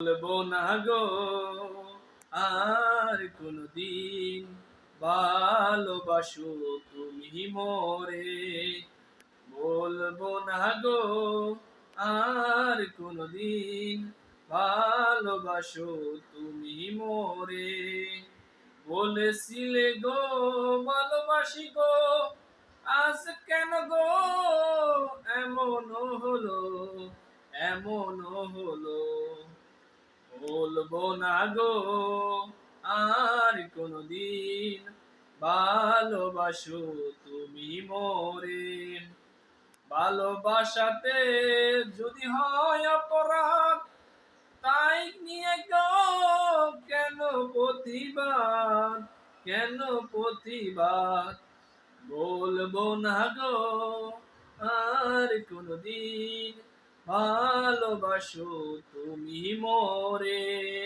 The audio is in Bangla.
বলব না গো, আর কোনদিন ভালোবাসো তুমি মোরে। বলব না গো, আর কোনদিন ভালোবাসো তুমি মোরে। বলেছিলে গো, ভালোবাসি গো, আজ কেন গো? এমন হলো এমন হলো। না গো। আর কোনদিন ভালোবাসো তুমি মোরে। ভালোবাসাতে যদি হয় অপরাধ, তাই নিয়ে গো। কেন প্রতিবাদ কেন প্রতিবাদ? বলব না গো। আর কোনদিন ভালোবাসো তুমি মোরে।